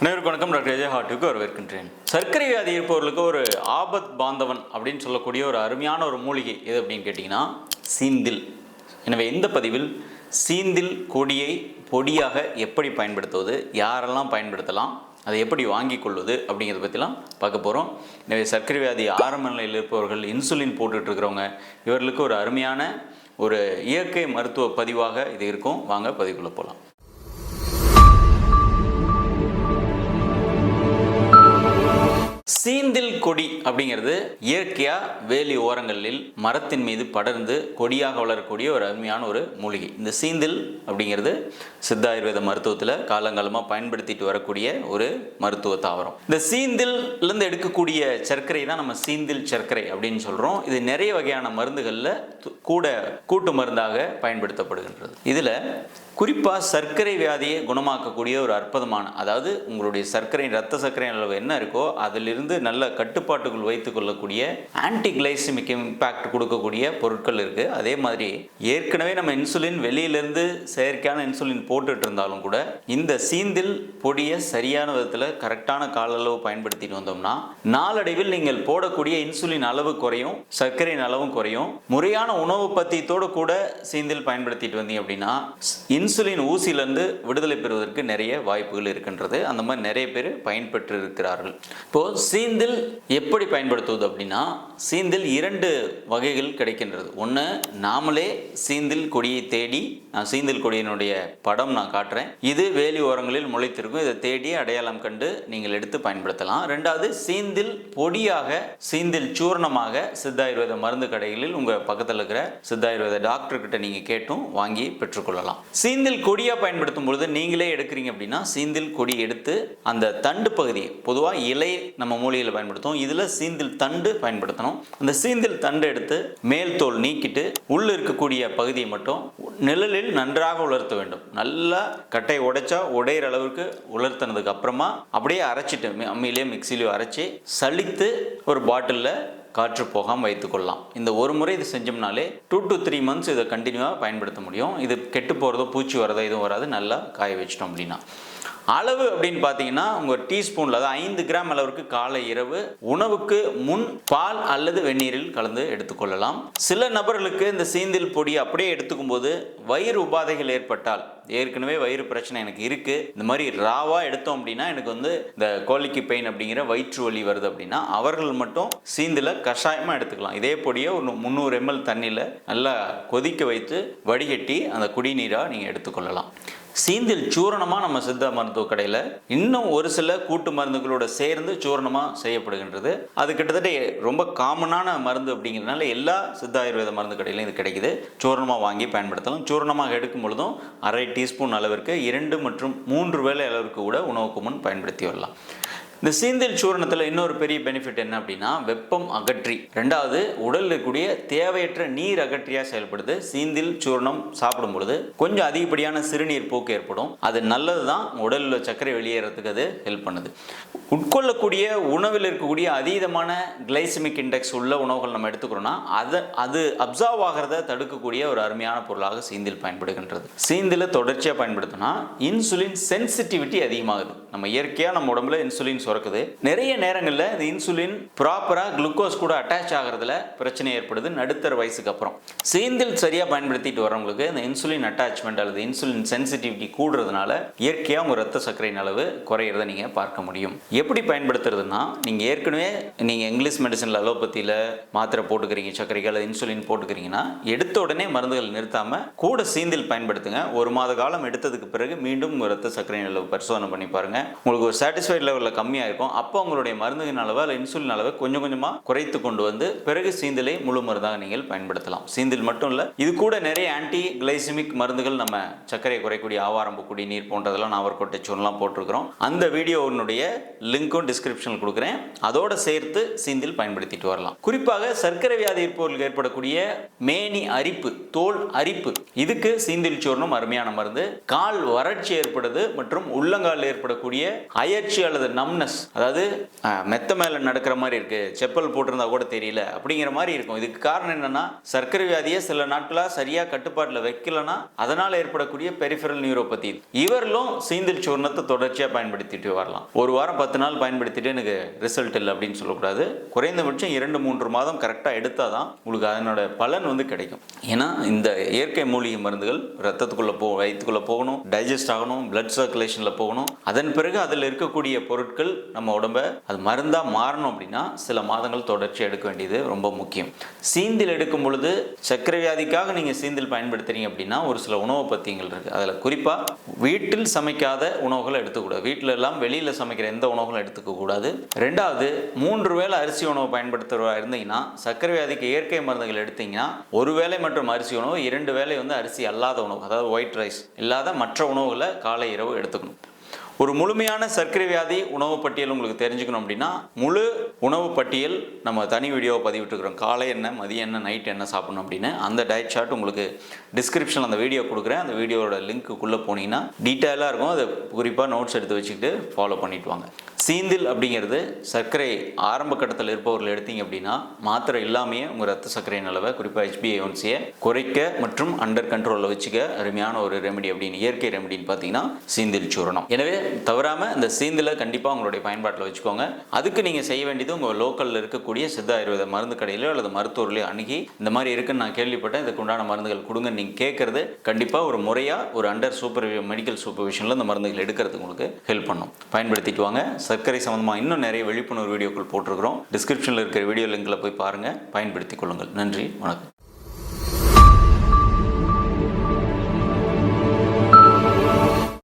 அனைவருக்கு வணக்கம். டாக்டர் விஜய் ஹாட்டுக்கு வரவேற்கின்றேன். சர்க்கரை வியாதி இருப்பவர்களுக்கு ஒரு ஆபத் பாந்தவன் அப்படின்னு சொல்லக்கூடிய ஒரு அருமையான ஒரு மூலிகை எது அப்படின்னு கேட்டிங்கன்னா சீந்தில். எனவே இந்த பதிவில் சீந்தில் கொடியை பொடியாக எப்படி பயன்படுத்துவது யாரெல்லாம் பயன்படுத்தலாம் அதை எப்படி வாங்கி கொள்வது அப்படிங்கிறத பற்றிலாம் பார்க்க போகிறோம் எனவே சர்க்கரை வியாதி ஆரம்ப நிலையில் இருப்பவர்கள் இன்சுலின் போட்டுட்டு இருக்கிறவங்க இவர்களுக்கு ஒரு அருமையான ஒரு இயற்கை மருத்துவ பதிவாக இது இருக்கும். வாங்க பதிவுக்குள்ளே போகலாம் சீந்தில் கொடி அப்படிங்கிறது இயற்கையா வேலி ஓரங்களில் மரத்தின் மீது படர்ந்து கொடியாக வளரக்கூடிய ஒரு அருமையான ஒரு மூலிகை. இந்த சீந்தில் அப்படிங்கிறது சித்த ஆயுர்வேத மருத்துவத்தில் காலங்காலமாக பயன்படுத்திட்டு வரக்கூடிய ஒரு மருத்துவ தாவரம். இந்த சீந்தில்லேருந்து எடுக்கக்கூடிய சர்க்கரை தான் நம்ம சீந்தில் சர்க்கரை அப்படின்னு சொல்கிறோம் இது நிறைய வகையான மருந்துகளில் கூட கூட்டு மருந்தாக பயன்படுத்தப்படுகின்றது. இதில் குறிப்பாக சர்க்கரை வியாதியை குணமாக்கக்கூடிய ஒரு அற்புதமான அதாவது உங்களுடைய சர்க்கரை ரத்த சர்க்கரை அளவு என்ன இருக்கோ அதிலிருந்து நல்ல கட்டுப்பாட்டுக்குள் வைத்துக் கொள்ளக்கூடிய ஆன்டி கிளைசிமிக் இம்பேக்ட் கொடுக்கக்கூடிய பொருட்கள் இருக்குது அதே மாதிரி ஏற்கனவே நம்ம இன்சுலின் வெளியிலேருந்து செயற்கையான இன்சுலின் போட்டுட்டு இருந்தாலும் கூட இந்த சீந்தில் பொடியை சரியான விதத்தில் கரெக்டான கால அளவு பயன்படுத்திட்டு வந்தோம்னா நாளடைவில் நீங்கள் போடக்கூடிய இன்சுலின் அளவு குறையும் சர்க்கரையின் அளவும் குறையும். முறையான உணவு பத்தியத்தோடு கூட சீந்தில் பயன்படுத்திட்டு வந்தீங்க அப்படின்னா இன்சுலின் ஊசியிலிருந்து விடுதலை பெறுவதற்கு நிறைய வாய்ப்புகள் இருக்கின்றது. அந்த மாதிரி நிறைய பேர் பயன்பெற்று இருக்கிறார்கள் இப்போ சீந்தில் எப்படி பயன்படுத்துவது அப்படின்னா சீந்தில் இரண்டு வகைகள் கிடைக்கின்றது. ஒன்று நாமளே சீந்தில் கொடியை தேடி நான் சீந்தில் கொடியினுடைய படம் நான் காட்டுறேன். இது வேலி ஓரங்களில் முளைத்திருக்கும். இதை தேடி அடையாளம் கண்டு நீங்கள் எடுத்து பயன்படுத்தலாம். ரெண்டாவது சீந்தில் பொடியாக சீந்தில் சூர்ணமாக சித்தாயுர்வேத மருந்து கடைகளில் உங்கள் பக்கத்தில் இருக்கிற சித்தாயுர்வேத டாக்டர் கிட்ட நீங்கள் கேட்டும் வாங்கி பெற்றுக்கொள்ளலாம். சீந்தில் கொடியாக பயன்படுத்தும் பொழுது நீங்களே எடுக்கிறீங்க அப்படின்னா சீந்தில் கொடி எடுத்து அந்த தண்டு பகுதி பொதுவாக இலை நம்ம மூலிகையில் பயன்படுத்துவோம். இதில் சீந்தில் தண்டு பயன்படுத்தணும். அந்த சீந்தில் தண்டு எடுத்து மேல் தோல் நீக்கிட்டு உள்ள இருக்கக்கூடிய பகுதியை மட்டும் நிழலில் நன்றாக உலர்த்த வேண்டும். நல்லா கட்டையை உடைச்சா உடையிற அளவுக்கு உலர்த்தினதுக்கு அப்புறமா அப்படியே அரைச்சிட்டு மி- அம்மியிலே மிக்சிலையோ அரைச்சி சளித்து ஒரு பாட்டிலில் காற்று போகாமல் வைத்துக்கொள்ளலாம் இந்த ஒரு முறை இது செஞ்சோம்னாலே டூ டு த்ரீ மந்த்ஸ் இதை கண்டினியூவாக பயன்படுத்த முடியும். இது கெட்டு போகிறதோ பூச்சி வரதோ எதுவும் வராது. நல்லா காய வச்சிட்டோம் அப்படின்னா. அளவு அப்படின்னு பார்த்தீங்கன்னா உங்கள் டீஸ்பூனில் அதாவது ஐந்து கிராம் அளவுக்கு காலை இரவு உணவுக்கு முன் பால் அல்லது வெந்நீரில் கலந்து எடுத்துக்கொள்ளலாம். சில நபர்களுக்கு இந்த சீந்தில் பொடி அப்படியே எடுத்துக்கும் போது வயிறு உபாதைகள் ஏற்பட்டால் ஏற்கனவே வயிறு பிரச்சனை எனக்கு இருக்குது இந்த மாதிரி ராவாக எடுத்தோம் அப்படின்னா எனக்கு வந்து இந்த கோழிக்கு பெயின் அப்படிங்கிற வயிற்று வலி வருது அப்படின்னா அவர்கள் மட்டும் சீந்தில் கஷாயமாக எடுத்துக்கலாம். இதே பொடியை ஒரு முந்நூறு எம்எல் தண்ணியில் நல்லா கொதிக்க வைத்து வடிகட்டி அந்த குடிநீராக நீங்கள் எடுத்துக்கொள்ளலாம். சீந்தில் சூரணமாக நம்ம சித்த மருத்துவ கடையில் இன்னும் ஒரு சில கூட்டு மருந்துகளோட சேர்ந்து சூரணமாக செய்யப்படுகின்றது. அது கிட்டத்தட்ட ரொம்ப காமனான மருந்து அப்படிங்கிறதுனால எல்லா சித்த ஆயுர்வேத மருந்து கடையிலையும் இது கிடைக்குது. சூரணமாக வாங்கி பயன்படுத்தலாம். சூரணமாக எடுக்கும் பொழுதும் அரை டீஸ்பூன் அளவிற்கு இரண்டு மற்றும் மூன்று வேளை அளவிற்கு கூட உணவுக்கு முன் பயன்படுத்தி வரலாம். இந்த சீந்தில் சூரணத்தில் இன்னொரு பெரிய பெனிஃபிட் என்ன அப்படின்னா வெப்பம் அகற்றி. ரெண்டாவது உடலில் இருக்கக்கூடிய தேவையற்ற நீர் அகற்றியாக செயல்படுது. சீந்தில் சூரணம் சாப்பிடும் பொழுது கொஞ்சம் அதிகப்படியான சிறுநீர் போக்கு ஏற்படும். அது நல்லது தான் உடலில் சர்க்கரை வெளியேறதுக்கு அது ஹெல்ப் பண்ணுது. உட்கொள்ளக்கூடிய உணவில் இருக்கக்கூடிய அதீதமான கிளைசமிக் இண்டெக்ஸ் உள்ள உணவுகள் நம்ம எடுத்துக்கிறோம்னா அதை அது அப்சர்வ் ஆகிறத தடுக்கக்கூடிய ஒரு அருமையான பொருளாக சீந்தில் பயன்படுகின்றது. சீந்தில் தொடர்ச்சியாக பயன்படுத்தினா இன்சுலின் சென்சிட்டிவிட்டி அதிகமாகுது. நம்ம இயற்கையாக நம்ம உடம்புல இன்சுலின் சுரக்குது நிறைய நேரங்களில் இந்த இன்சுலின் ப்ராப்பராக குளுக்கோஸ் கூட அட்டாச் ஆகிறதுல பிரச்சனை ஏற்படுது. நடுத்தர வயசுக்கு அப்புறம். சீந்தில் சரியாக பயன்படுத்திட்டு வரவங்களுக்கு இந்த இன்சுலின் அட்டாச்மெண்ட் அல்லது இன்சுலின் சென்சிட்டிவிட்டி கூடுறதுனால இயற்கையாக உங்கள் ரத்த சர்க்கரையின் அளவு குறையிறத நீங்கள் பார்க்க முடியும். எப்படி பயன்படுத்துறதுன்னா நீங்கள் ஏற்கனவே நீங்கள் இங்கிலீஷ் மெடிசனில் அலோபதியில் மாத்திரை போட்டுக்கிறீங்க சர்க்கரைக்கு அல்லது இன்சுலின் போட்டுக்கிறீங்கன்னா எடுத்த உடனே மருந்துகள் நிறுத்தாமல் கூட சீந்தில் பயன்படுத்துங்க. ஒரு மாத காலம் எடுத்ததுக்கு பிறகு மீண்டும் உங்கள் ரத்த சர்க்கரையின் அளவு பரிசோதனை பண்ணி பாருங்க. உங்களுக்கு ஒரு சாட்டிஸ்ஃபைட் லெவலில் கம்மி கம்மியாக இருக்கும். அப்போ உங்களுடைய மருந்துகளின் அளவு அல்ல இன்சுலின் அளவை கொஞ்சம் கொஞ்சமாக குறைத்து கொண்டு வந்து பிறகு சீந்தலை முழு மருந்தாக நீங்கள் பயன்படுத்தலாம். சீந்தில் மட்டும் இல்லை இது கூட நிறைய ஆன்டி கிளைசிமிக் மருந்துகள் நம்ம சர்க்கரை குறைக்கூடிய ஆவாரம் குடி நீர் போன்றதெல்லாம் நாவற்கொட்டை சூர்லாம் போட்டிருக்கிறோம். அந்த வீடியோனுடைய லிங்க்கும் டிஸ்கிரிப்ஷனில் கொடுக்குறேன். அதோட சேர்த்து சீந்தில் பயன்படுத்திட்டு வரலாம். குறிப்பாக சர்க்கரை வியாதி இருப்பவர்களுக்கு ஏற்படக்கூடிய மேனி அரிப்பு தோல் அரிப்பு இதுக்கு சீந்தில் சூர்ணம் அருமையான மருந்து. கால் வறட்சி ஏற்படுது மற்றும் உள்ளங்காலில் ஏற்படக்கூடிய அயற்சி அல்லது நம்னஸ் அதாவது மெத்த மேலே நடக்கிற மாதிரி இருக்கு. செப்பல் போட்டிருந்தா கூட தெரியல. அப்படிங்கிற மாதிரி இருக்கும். இதுக்கு காரணம் என்னன்னா சர்க்கரை வியாதியை சில நாட்களாக சரியா கட்டுப்பாட்டில் வைக்கலன்னா அதனால் ஏற்படக்கூடிய பெரிஃபரல் நியூரோபதி இவர்களும் சீந்தில் சூர்ணத்தை தொடர்ச்சியாக பயன்படுத்திட்டு வரலாம். ஒரு வாரம் பத்து நாள் பயன்படுத்திட்டு எனக்கு ரிசல்ட் இல்லை அப்படின்னு சொல்லக்கூடாது. குறைந்தபட்சம் இரண்டு மூன்று மாதம் கரெக்டாக எடுத்தால் தான் உங்களுக்கு அதனோட பலன் வந்து கிடைக்கும். ஏன்னா இந்த இயற்கை மூலிகை மருந்துகள் ரத்தத்துக்குள்ளே போ வயிற்றுக்குள்ளே போகணும் டைஜஸ்ட் ஆகணும் பிளட் சர்க்குலேஷனில் போகணும். அதன் பிறகு அதில் இருக்கக்கூடிய பொருட்கள் நம்ம உடம்ப அது மருந்தாக மாறணும் அப்படின்னா சில மாதங்கள் தொடர்ச்சி எடுக்க வேண்டியது ரொம்ப முக்கியம். சீந்தில் எடுக்கும் பொழுது சர்க்கரை வியாதிக்காக நீங்கள் சீந்தில் பயன்படுத்துறீங்க அப்படின்னா ஒரு சில உணவு பத்தியங்கள் இருக்குது அதில் குறிப்பாக வீட்டில் சமைக்காத உணவுகளை எடுத்துக்கூடாது. வீட்டில் எல்லாம் வெளியில் சமைக்கிற எந்த உணவுகளும் எடுத்துக்க கூடாது. ரெண்டாவது மூன்று வேளை அரிசி உணவு பயன்படுத்துகிறவா இருந்தீங்கன்னா சர்க்கரை வியாதிக்கு இயற்கை மருந்துகள் எடுத்தீங்கன்னா ஒரு வேளை மற்றும் அரிசி உணவு இரண்டு வேளை வந்து அரிசி அல்லாத உணவு அதாவது ஒயிட் ரைஸ் இல்லாத மற்ற உணவுகளை காலை இரவு எடுத்துக்கணும். ஒரு முழுமையான சர்க்கரை வியாதி உணவு பட்டியல் உங்களுக்கு தெரிஞ்சுக்கணும் அப்படின்னா முழு உணவு பட்டியல் நம்ம தனி வீடியோவை பதிவிட்டுருக்கிறோம். காலை என்ன மதியம் என்ன நைட் என்ன சாப்பிடணும் அப்படின்னு. அந்த டயட் சார்ட் உங்களுக்கு டிஸ்கிரிப்ஷன் அந்த வீடியோ கொடுக்குறேன். அந்த வீடியோவோட லிங்க்குள்ளே போனீங்கன்னா டீட்டெயிலாக இருக்கும். அதை குறிப்பாக நோட்ஸ் எடுத்து வச்சுக்கிட்டு ஃபாலோ பண்ணிட்டு வாங்க. சீந்தில் அப்படிங்கிறது சர்க்கரை ஆரம்ப கட்டத்தில் இருப்பவர்கள் எடுத்தீங்க அப்படின்னா மாத்திரை இல்லாமையே உங்கள் ரத்த சர்க்கரையின் அளவை குறிப்பாக ஹெச்பிஏஒன்சியை குறைக்க மற்றும் அண்டர் கண்ட்ரோலில் வச்சுக்க அருமையான ஒரு ரெமெடி அப்படின்னு இயற்கை ரெமெடின்னு பார்த்தீங்கன்னா சீந்தில் சூரணம். எனவே தவறாமல் இந்த சீந்தில கண்டிப்பாக உங்களுடைய பயன்பாட்டில் வச்சுக்கோங்க. அதுக்கு நீங்கள் செய்ய வேண்டியது உங்கள் லோக்கலில் இருக்கக்கூடிய சித்த ஆயுர்வேத மருந்து கடையிலோ அல்லது மருத்துவர்களையோ அணுகி இந்த மாதிரி இருக்குன்னு நான் கேள்விப்பட்டேன். இதுக்கு உண்டான மருந்துகள் கொடுங்க நீங்கள் கேட்குறது கண்டிப்பாக ஒரு முறையாக ஒரு அண்டர் சூப்பர் மெடிக்கல் சூப்பர்விஷனில் இந்த மருந்துகள் எடுக்கிறதுக்கு உங்களுக்கு ஹெல்ப் பண்ணும். பயன்படுத்திட்டு வாங்க. சர்க்கரை சம்மந்தமாக இன்னும் நிறைய விழிப்புணர்வு வீடியோக்கள் போட்டிருக்கிறோம். டிஸ்கிரிப்ஷனில் இருக்கிற வீடியோ லிங்கில் போய் பாருங்கள் பயன்படுத்திக் கொள்ளுங்கள். நன்றி. வணக்கம்.